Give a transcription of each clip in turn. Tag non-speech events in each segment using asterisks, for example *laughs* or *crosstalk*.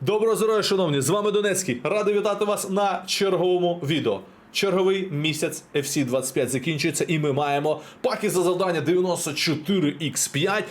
Доброго здоров'я, шановні! З вами Донецький. Радий вітати вас на черговому відео. Черговий місяць FC 25 закінчується, і ми маємо паки за завдання 94x5.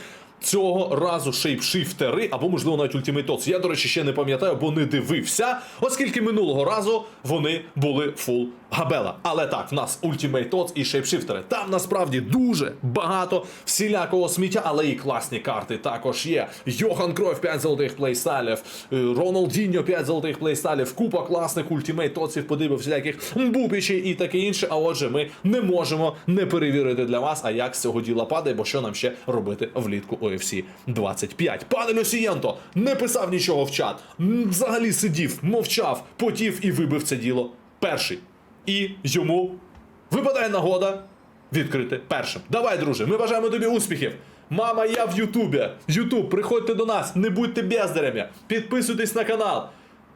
Цього разу шейпшифтери, або можливо навіть Tots. Я, до речі, ще не пам'ятаю, бо не дивився, оскільки минулого разу вони були фул габела. Але так, в нас Tots і шейпшифтери. Там насправді дуже багато всілякого сміття, але і класні карти також є. Йохан Кройф 5 золотих плейстайлів, е, Роналдіньо 5 золотих плейстайлів, купа класних Totsів, подивив всіляких бупічей і таке інше. А отже, ми не можемо не перевірити для вас, а як з цього діла падає, бо що нам ще робити влітку UFC 25. Пане Люсієнто не писав нічого в чат, взагалі сидів, мовчав, потів і вибив це діло перший. І йому випадає нагода відкрити першим. Давай, друже, ми бажаємо тобі успіхів. Мама, я в Ютубі. Ютуб, приходьте до нас, не будьте бездарями, підписуйтесь на канал.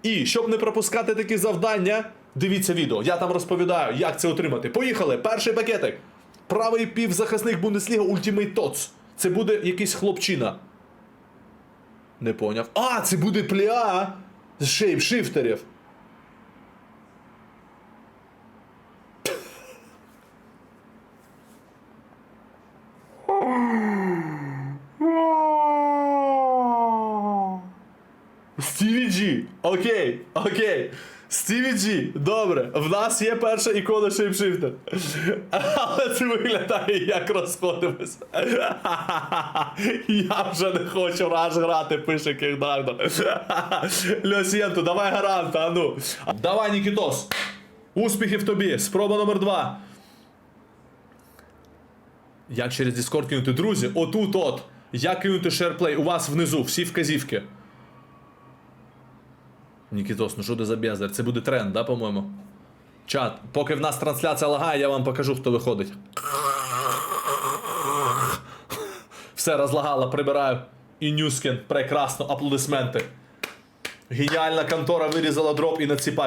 І щоб не пропускати такі завдання, дивіться відео. Я там розповідаю, як це отримати. Поїхали! Перший пакетик. Правий півзахисник Бундесліга Ultimate Tots. Це буде якийсь хлопчина. Не поняв. А, це буде пля з шейпшифтерів. Стіві Джі. Окей, окей. Стіві Джі, добре. В нас є перша ікона шейпшифтер. Але це виглядає як розходимось. Я вже не хочу раш грати, пише Кігдардо. Льосієнто, давай гаранта, а ну. Давай, Нікітос. Успіхів тобі. Спроба номер два. Як через Discord кинути друзі? Отут от. Як кинути SharePlay? У вас внизу всі вказівки. Нікітос, ну що ти за бездар? Це буде тренд, да, по-моєму? Чат, поки в нас трансляція лагає, я вам покажу, хто виходить. Все розлагало, прибираю. І Нюскін, прекрасно, аплодисменти. Геніальна контора вирізала дроп і на ці.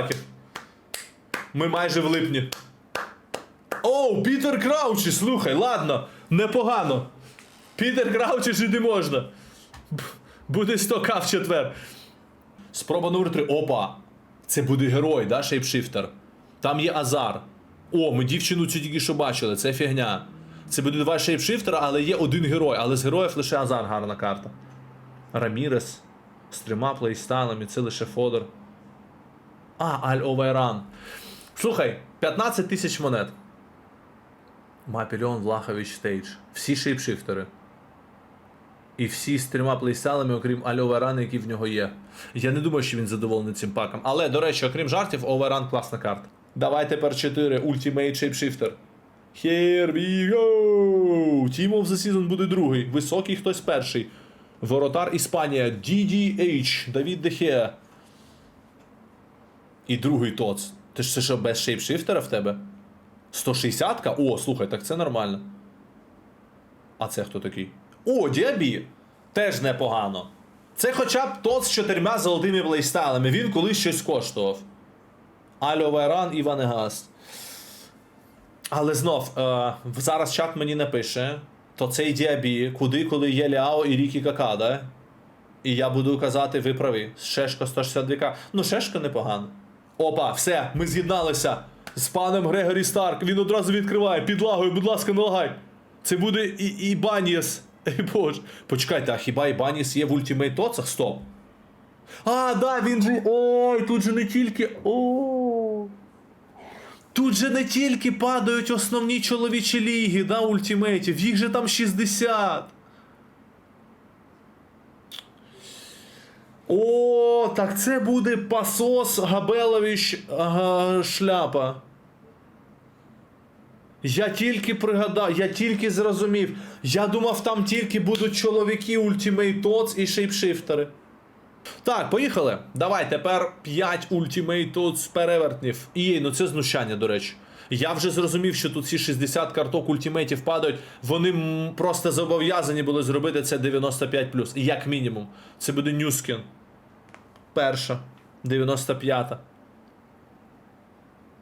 Ми майже в липні. Оу, Пітер Краучі, слухай, ладно, непогано. Пітер Краучі жити можна. Буде 100к в четвер. Спроба номер 3. Опа! Це буде герой, да, шейпшифтер. Там є Азар. О, ми дівчину цю тільки що бачили, це фігня. Це буде два шейпшифтера, але є один герой, але з героїв лише Азар гарна карта. Рамірес з трьома плейстайлами, це лише Фодор. А, Аль Овайран. Слухай, 15 тисяч монет. Мапільон, Влахович, Стейдж. Всі шейпшифтери. І всі з трьома плейстайлами, окрім Аль Оверан, який в нього є. Я не думаю, що він задоволений цим паком. Але, до речі, окрім жартів, Оверан класна карта. Давай тепер 4. Ultimate Shapeshifter. Here we go! Team of the Season буде другий. Високий хтось перший. Воротар Іспанія. DDH. Давід Дехе. І другий ТОЦ. Ти ж це що без шейпшифтера в тебе? 160-ка? О, слухай, так це нормально. А це хто такий? О, Діабі! Теж непогано. Це хоча б тот з чотирма золотими плейстайлами. Він колись щось коштував. Альо Вайран і Ванегаст. Але знов, е, зараз чат мені напише, то цей Діабі, куди, коли є Ляо і Рікі Какада. І я буду казати, ви праві. Шешка 162к. Ну, шешка непогано. Опа, все, ми з'єдналися з паном Грегорі Старк. Він одразу відкриває. Підлагою, будь ласка, не лагай. Це буде і, і Баніс. Ей боже. Почекайте, а хіба Ібаніс є в Ultimate Тоцах? Стоп. А, да, він же. Ой, тут же не тільки. О. Тут же не тільки падають основні чоловічі ліги, да, ультимейтів, їх же там 60. О, так це буде Пасос Габелович ага, шляпа. Я тільки пригадав, я тільки зрозумів. Я думав, там тільки будуть чоловіки Ultimate Tots і шейпшифтери. Так, поїхали. Давай, тепер 5 Ultimate Tots перевертнів. І ну це знущання, до речі. Я вже зрозумів, що тут ці 60 карток ультимейтів падають. Вони просто зобов'язані були зробити це 95 як мінімум. Це буде Нюскін. Перша. 95.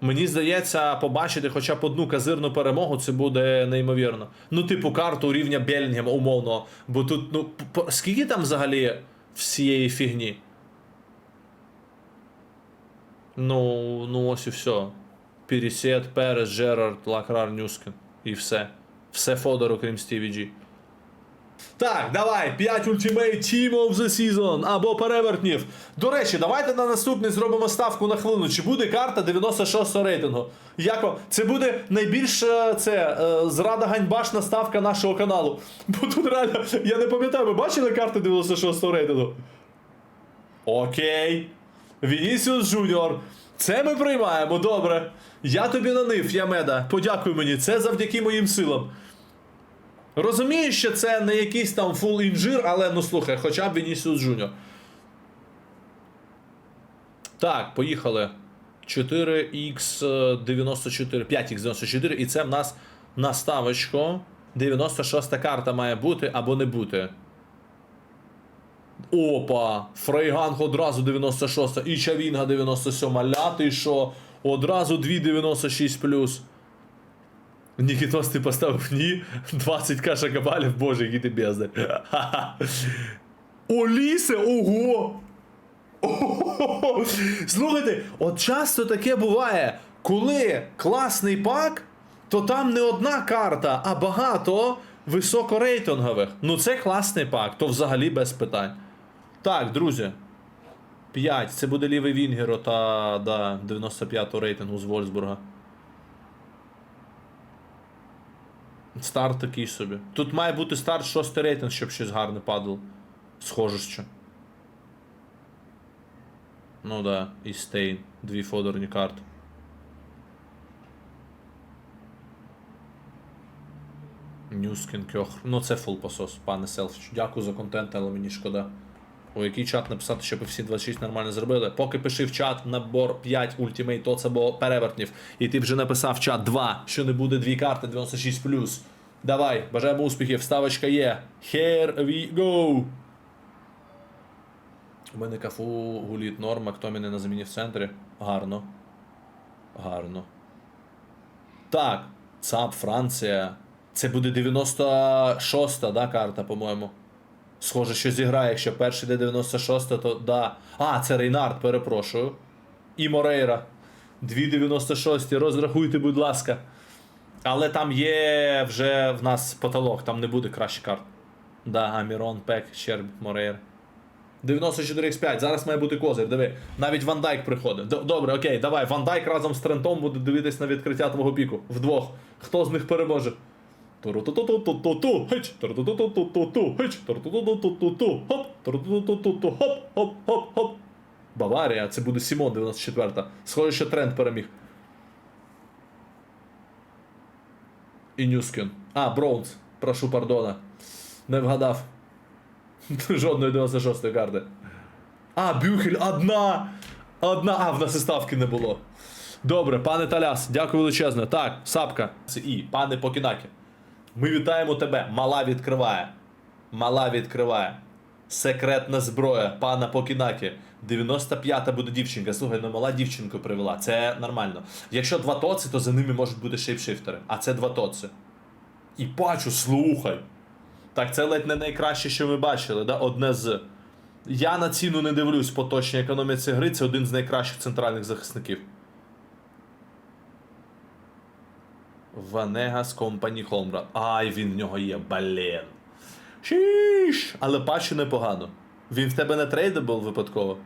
Мені здається, побачити хоча б одну казирну перемогу, це буде неймовірно. Ну, типу, карту рівня Белінгема, умовно. Бо тут, ну, скільки там взагалі всієї фігні? Ну, ну ось і все. Пересет, Перес, Джерард, Лакрар, Нюскін. І все. Все Фодор, окрім Стіві Джі. Так, давай, 5 Ultimate Team of the Season або перевертнів. До речі, давайте на наступний зробимо ставку на хвилину. Чи буде карта 96 рейтингу? Як вам? Це буде найбільш е, це, е, зрада ганьбашна ставка нашого каналу. Бо тут реально, я не пам'ятаю, ви бачили карти 96 рейтингу? Окей. Вінісіус Джуніор. Це ми приймаємо, добре. Я тобі нанив, Ямеда. Подякуй мені, це завдяки моїм силам. Розумію, що це не якийсь там фул інжир, але ну слухай, хоча б Вінісіус Джуніор. Так, поїхали. 4х94, 5х94, і це в нас наставочко. 96 карта має бути або не бути. Опа! Фрейганг одразу 96, і Чавінга 97, ля ти що? Одразу 2,96 плюс. Нікітос ти поставив ні. 20к шакабалів, боже, який ти бездар. *laughs* Олісе, ого! Ого! *laughs* Слухайте, от часто таке буває, коли класний пак, то там не одна карта, а багато високорейтингових. Ну це класний пак, то взагалі без питань. Так, друзі. 5. Це буде лівий Вінгеро та да, 95 рейтингу з Вольсбурга. Старт такий собі. Тут має бути старт 6 рейтинг, щоб щось гарне падало. Схоже що. Ну да, і Стейн. Дві фодорні карти. Нюскін Кьохр. Ну це фул посос, пане Селфіч. Дякую за контент, але мені шкода. У який чат написати, щоб всі 26 нормально зробили. Поки пиши в чат набор 5 ультимейт тоц або перевертнів. І ти вже написав в чат 2, що не буде дві карти 96. Давай, бажаємо успіхів, ставочка є. Here we go. У мене кафу гуліт норм, Мактоміни на заміні в центрі. Гарно. Гарно. Так, ЦАП, Франція. Це буде 96-та, да, карта, по-моєму. Схоже, що зіграє, якщо перший йде 96, то да. А, це Рейнард, перепрошую. І Морейра. 2,96. Розрахуйте, будь ласка. Але там є вже в нас потолок, там не буде краще карт. Да, Амірон, Пек, Щерб, Морейра. 94x5, зараз має бути козир, диви. Навіть Ван Дайк приходить. Добре, окей, давай. Ван Дайк разом з Трентом буде дивитись на відкриття твого піку. Вдвох. Хто з них переможе? Туру-ту-ту-ту-ту-ту, хич, туру-ту-ту-ту-ту-ту, хич, туру-ту-ту-ту-ту-ту, хоп, туру-ту-ту-ту-ту, хоп, хоп, хоп, хоп. Баварія, це буде Сімон 94-та. Схоже, що тренд переміг. І Нюскін. А, Броунс. Прошу пардона. Не вгадав. *laughs* Жодної 96-ї карти. А, Бюхель, одна! Одна. А, в нас і ставки не було. Добре, пане Таляс, дякую величезне. Так, сапка. Це і, пане Покінакі. Ми вітаємо тебе. Мала відкриває. Мала відкриває. Секретна зброя, пана Покінакі. 95-та буде дівчинка. Слухай, ну мала дівчинку привела. Це нормально. Якщо два тоци, то за ними можуть бути шейпшифтери. А це два тоци. І бачу, слухай. Так, це ледь не найкраще, що ми бачили, да? одне з. Я на ціну не дивлюсь по точній економіці гри, це один з найкращих центральних захисників. Ванегас Компані Холмбрат. Ай, він в нього є, блін. Шіш! Але пачу непогано. Він в тебе не трейдабл випадково.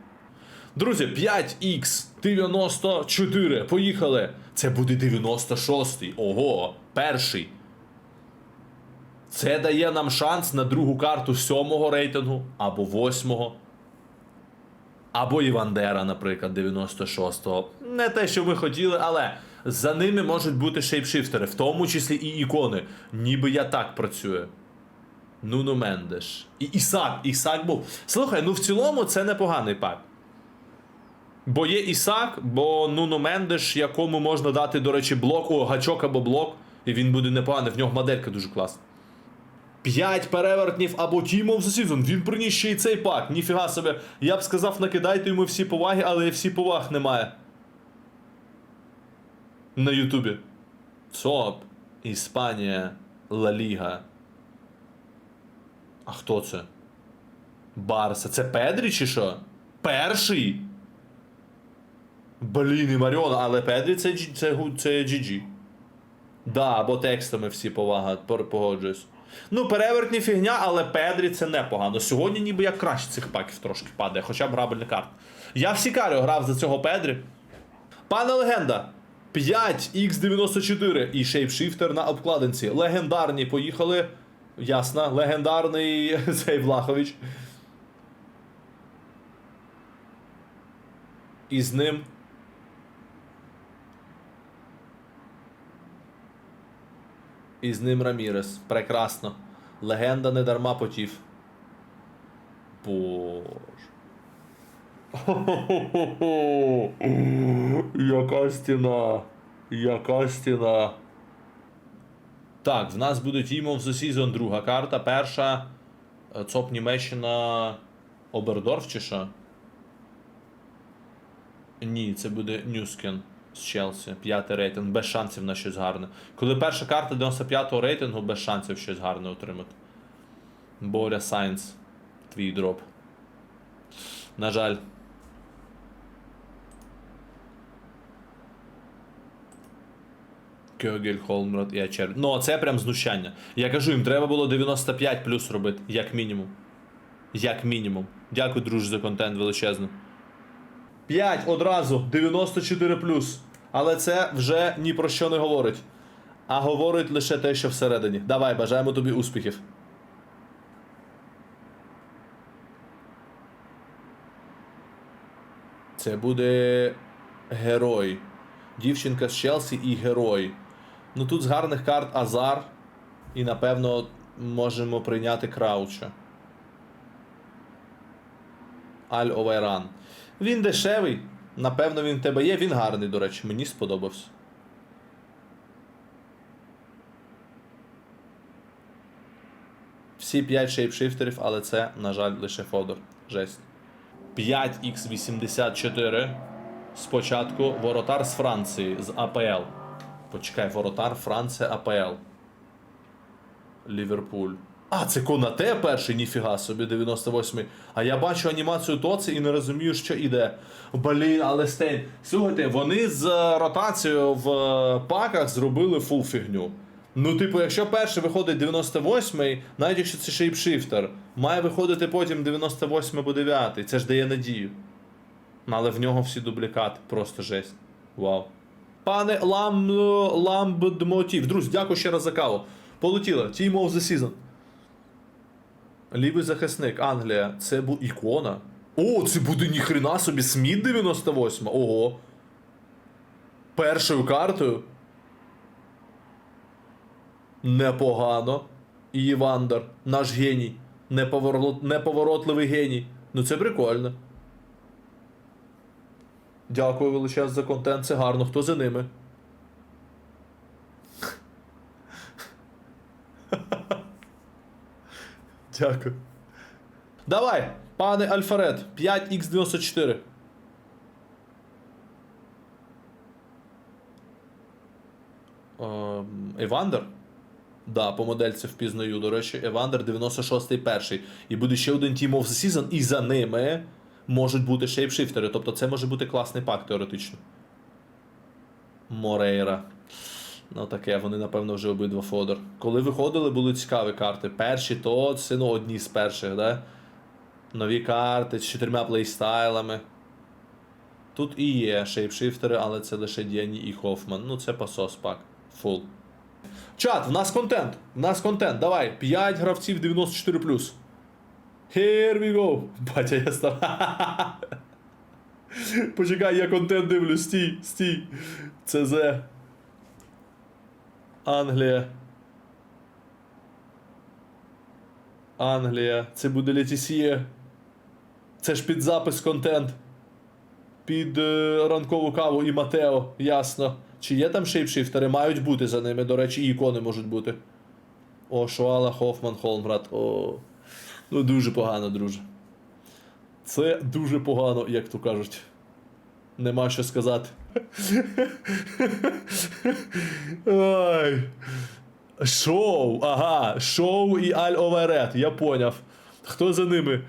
Друзі, 5х94. Поїхали. Це буде 96-й. Ого, перший. Це дає нам шанс на другу карту сьомого рейтингу або восьмого. Або Івандера, наприклад, 96-го. Не те, що ми хотіли, але за ними можуть бути шейпшифтери, в тому числі і ікони. Ніби я так працюю. Нуно Мендеш. І Ісак. Ісак був. Слухай, ну в цілому це непоганий пак. Бо є Ісак, бо Нуно Мендеш, якому можна дати, до речі, блок, о, гачок або блок, і він буде непоганий. В нього моделька дуже класна. 5 перевертнів або Team of the Season. Він приніс ще й цей пак. Ніфіга собі. Я б сказав, накидайте йому всі поваги, але всі поваг немає. На Ютубі. ЦОП. Іспанія. Ла Ліга. А хто це? Барса. Це Педрі чи що? Перший? Блін, і Маріона, але Педрі це, це, це GG. Да, бо текстами всі повага, погоджуюсь. Ну, перевертні фігня, але Педрі це непогано. Сьогодні ніби як краще цих паків трошки падає, хоча б грабельна карта. Я в Сікаріо грав за цього Педрі. Пане легенда, 5х94 і шейпшифтер на обкладинці. Легендарні поїхали. Ясно, легендарний *laughs* цей Влахович. І з ним. І з ним Рамірес. Прекрасно. Легенда не дарма потів. Боже. Яка стіна. Яка стіна. Так, в нас буде Team of the Season друга карта. Перша. е, ЦОП Німеччина Обердорф чи що? Ні, це буде Нюскен з Челсі. П'ятий рейтинг, без шансів на щось гарне. Коли перша карта 95-го рейтингу, без шансів щось гарне отримати. Боря Сайнс. Твій дроп. На жаль. Кьогель, Холмрот і Ачер. Ну, це прям знущання. Я кажу, їм треба було 95 плюс робити, як мінімум. Як мінімум. Дякую, друже, за контент величезний. 5 одразу, 94 плюс. Але це вже ні про що не говорить. А говорить лише те, що всередині. Давай, бажаємо тобі успіхів. Це буде герой. Дівчинка з Челсі і герой. Ну тут з гарних карт Азар. І напевно можемо прийняти Крауча. Аль Овайран. Він дешевий. Напевно, він в тебе є. Він гарний, до речі, мені сподобався. Всі 5 шейпшифтерів, але це, на жаль, лише Фодор. Жесть. 5х84. Спочатку воротар з Франції, з АПЛ. Почекай, воротар Франція АПЛ. Ліверпуль. А, це Конате перший, ніфіга собі, 98-й. А я бачу анімацію Тоці і не розумію, що іде. Блін, але стейн. Слухайте, вони з е, ротацією в е, паках зробили фул фігню. Ну, типу, якщо перший виходить 98-й, навіть якщо це шейпшифтер, має виходити потім 98 або 9 Це ж дає надію. Ну, Але в нього всі дублікати, просто жесть. Вау. Пане Лам... Ламбдмотів. Друзі, дякую ще раз за каву. Полетіло. Team of the Season. Лівий захисник, Англія. Це був ікона. О, це буде ніхрена собі Сміт 98. Ого. Першою картою. Непогано. І Івандер, наш геній. Неповорот... Неповоротливий геній. Ну це прикольно. Дякую величезно за контент, це гарно. Хто за ними? *laughs* Дякую. Давай, пане Альфаред, 5х94. Ем, Евандер? Да, по модельці впізнаю. До речі, Евандер 96-й перший. І буде ще один Team of the Season, і за ними можуть бути шейпшифтери. Тобто це може бути класний пак теоретично. Морейра. Ну таке, вони, напевно, вже обидва Фодор. Коли виходили, були цікаві карти. Перші, то це ну, одні з перших, да? Нові карти з чотирма плейстайлами. Тут і є шейпшифтери, але це лише Діані і Хофман. Ну, це пасос пак. Фул. Чат, в нас контент. В нас контент. Давай. 5 гравців 94. Here we go. Батя, я став. Почекай, я контент дивлюсь. Стій, стій. ЦЗ. Англія. Англія. Це буде Летісіє. Це ж під запис контент. Під е, ранкову каву і Матео, ясно. Чи є там шейпшифтери? Мають бути за ними, до речі, і ікони можуть бути. О, Шуала, Хофман, Холмград. О. Ну дуже погано, друже. Це дуже погано, як то кажуть. Нема що сказати. Ай. Шоу, ага, шоу і Аль Оверет, я поняв. Хто за ними?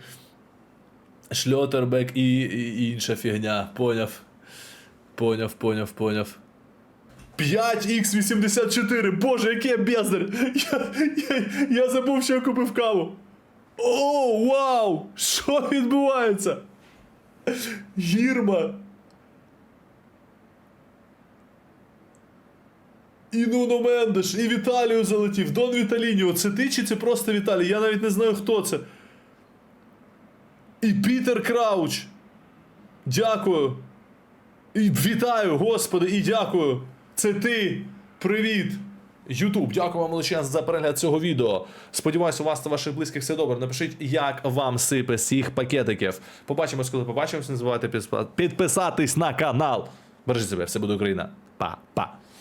Шльотербек і, і інша фігня, поняв. Поняв, поняв, поняв. 5х84, боже, який я бездар! Я, я, я забув, що я купив каву. О, вау! Що відбувається? Гірма. І Нуно Мендеш, і Віталію залетів. Дон Віталініо. Це ти чи це просто Віталій? Я навіть не знаю, хто це. І Пітер Крауч. Дякую. І вітаю, господи, і дякую. Це ти. Привіт. Ютуб, дякую вам величезно за перегляд цього відео. Сподіваюсь, у вас та ваших близьких все добре. Напишіть, як вам сипе цих пакетиків. Побачимось, коли побачимось. Не забувайте підписатись на канал. Бережіть себе, все буде Україна. Па-па.